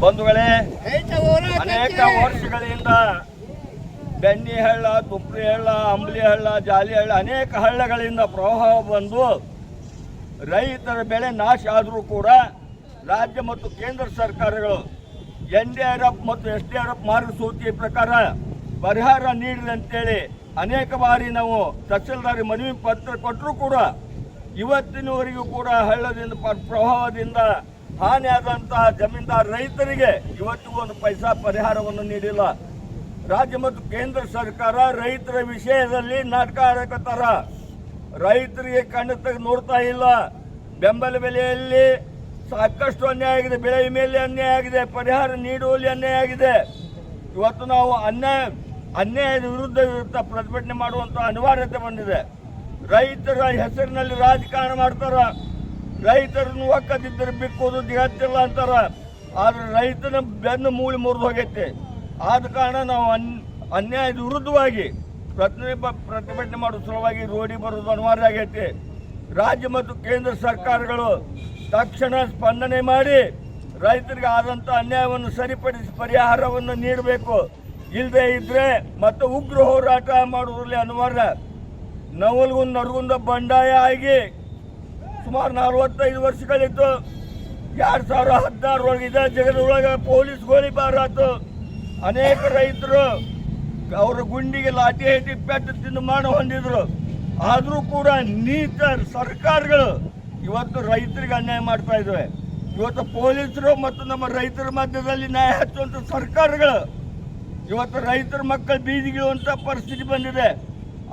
ಬಂಧುಗಳೇ ಅನೇಕ ವರ್ಷಗಳಿಂದ ಬೆನ್ನಿ ಹಳ್ಳ ತುಪ್ರಿ ಹಳ್ಳ ಅಂಬ್ಲಿ ಹಳ್ಳ ಜಾಲಿ ಹಳ್ಳ ಅನೇಕ ಹಳ್ಳಗಳಿಂದ ಪ್ರವಾಹ ಬಂದು ರೈತರ ಬೆಳೆ ನಾಶ ಆದರೂ ಕೂಡ ರಾಜ್ಯ ಮತ್ತು ಕೇಂದ್ರ ಸರ್ಕಾರಗಳು ಎನ್ ಡಿ ಆರ್ ಎಫ್ ಮತ್ತು ಎಸ್ ಡಿ ಆರ್ ಎಫ್ ಮಾರ್ಗಸೂಚಿ ಪ್ರಕಾರ ಪರಿಹಾರ ನೀಡಿದೆ ಅಂತೇಳಿ ಅನೇಕ ಬಾರಿ ನಾವು ತಹಸೀಲ್ದಾರಿ ಮನವಿ ಪತ್ರ ಕೊಟ್ಟರೂ ಕೂಡ ಇವತ್ತಿನವರೆಗೂ ಕೂಡ ಹಳ್ಳದಿಂದ ಪ್ರವಾಹದಿಂದ ಹಾನಿಯಾದಂತಹ ಜಮೀನ್ದಾರ ರೈತರಿಗೆ ಇವತ್ತಿಗೂ ಒಂದು ಪೈಸಾ ಪರಿಹಾರವನ್ನು ನೀಡಿಲ್ಲ. ರಾಜ್ಯ ಮತ್ತು ಕೇಂದ್ರ ಸರ್ಕಾರ ರೈತರ ವಿಷಯದಲ್ಲಿ ನಾಟಕ ಆಡಕತ್ತಾರ. ರೈತರಿಗೆ ಕಣ್ಣು ನೋಡ್ತಾ ಇಲ್ಲ. ಬೆಂಬಲ ಬೆಲೆಯಲ್ಲಿ ಸಾಕಷ್ಟು ಅನ್ಯಾಯ ಆಗಿದೆ. ಬೆಳೆ ಮೇಲೆ ಅನ್ಯಾಯ ಆಗಿದೆ. ಪರಿಹಾರ ನೀಡುವಲ್ಲಿ ಅನ್ಯಾಯ ಆಗಿದೆ. ಇವತ್ತು ನಾವು ಅನ್ಯಾಯ, ಅನ್ಯಾಯದ ವಿರುದ್ಧ ವಿರುದ್ಧ ಪ್ರತಿಭಟನೆ ಮಾಡುವಂತ ಅನಿವಾರ್ಯತೆ ಬಂದಿದೆ. ರೈತರ ಹೆಸರಿನಲ್ಲಿ ರಾಜಕಾರಣ ಮಾಡ್ತಾರ. ರೈತರನ್ನು ಒಕ್ಕದಿದ್ದರೆ ಬಿಕ್ಕೋದು ದಿಗತ್ತಿಲ್ಲ ಅಂತಾರ. ಆದ್ರೆ ರೈತನ ಬೆನ್ನು ಮೂಳಿ ಮುರಿದು ಹೋಗೈತೆ. ಆದ ಕಾರಣ ನಾವು ಅನ್, ಅನ್ಯಾಯದ ವಿರುದ್ಧವಾಗಿ ಪ್ರತಿಭಟನೆ ಪ್ರತಿಭಟನೆ ಮಾಡುವ ಸಲುವಾಗಿ ರೋಡಿ ಬರೋದು ಅನಿವಾರ್ಯ ಆಗೈತೆ. ರಾಜ್ಯ ಮತ್ತು ಕೇಂದ್ರ ಸರ್ಕಾರಗಳು ತಕ್ಷಣ ಸ್ಪಂದನೆ ಮಾಡಿ ರೈತರಿಗೆ ಆದಂಥ ಅನ್ಯಾಯವನ್ನು ಸರಿಪಡಿಸಿ ಪರಿಹಾರವನ್ನು ನೀಡಬೇಕು. ಇಲ್ಲದೆ ಇದ್ರೆ ಮತ್ತೆ ಉಗ್ರ ಹೋರಾಟ ಮಾಡುವುದರಲ್ಲಿ ಅನಿವಾರ್ಯ. ನವಲ್ಗುಂದ, ನರಗುಂದ ಬಂಡಾಯ ಆಗಿ ಸುಮಾರು ನಲ್ವತ್ತೈದು ವರ್ಷಗಳಿತ್ತು ಎರಡು ಸಾವಿರ ಹದಿನಾರೊಳಗೆ ಇದೆ ಜಗದೊಳಗೆ ಪೊಲೀಸ್ ಗೋಲಿಬಾರ್ ಅನೇಕ ರೈತರು ಅವರ ಗುಂಡಿಗೆ ಲಾಠಿ ಹೇಟಿ ಪೆಟ್ಟು ತಿಂದು ಮಾಡಿ ಹೊಂದಿದ್ರು. ಆದರೂ ಕೂಡ ನೀತ ಸರ್ಕಾರಗಳು ಇವತ್ತು ರೈತರಿಗೆ ಅನ್ಯಾಯ ಮಾಡ್ತಾ ಇದ್ದಾವೆ ಇವತ್ತು ಪೊಲೀಸರು ಮತ್ತು ನಮ್ಮ ರೈತರ ಮಧ್ಯದಲ್ಲಿ ನ್ಯಾಯ ಹಚ್ಚುವಂಥ ಸರ್ಕಾರಗಳು ಇವತ್ತು ರೈತರ ಮಕ್ಕಳು ಬೀದಿಗಿಳುವಂತ ಪರಿಸ್ಥಿತಿ ಬಂದಿದೆ.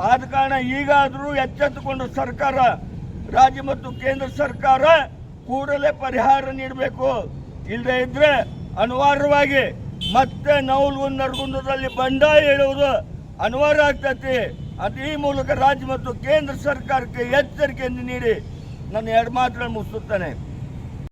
ಆದ ಕಾರಣ ಈಗಾದರೂ ಎಚ್ಚೆತ್ತುಕೊಂಡು ಸರ್ಕಾರ ರಾಜ್ಯ ಮತ್ತು ಕೇಂದ್ರ ಸರ್ಕಾರ ಕೂಡಲೇ ಪರಿಹಾರ ನೀಡಬೇಕು. ಇಲ್ಲದೇ ಇದ್ರೆ ಅನಿವಾರ್ಯವಾಗಿ ಮತ್ತೆ ನೌಲ್ಗು ನರಗುಂದದಲ್ಲಿ ಬಂಡಾಯ ಹೇಳುವುದು ಅನಿವಾರ್ಯ ಆಗ್ತೈತಿ. ಅದು ಈ ಮೂಲಕ ರಾಜ್ಯ ಮತ್ತು ಕೇಂದ್ರ ಸರ್ಕಾರಕ್ಕೆ ಎಚ್ಚರಿಕೆಯನ್ನು ನೀಡಿ. ನನ್ನ ಎರಡು ಮಾತುಗಳನ್ನು ಮುಗಿಸುತ್ತೇನೆ.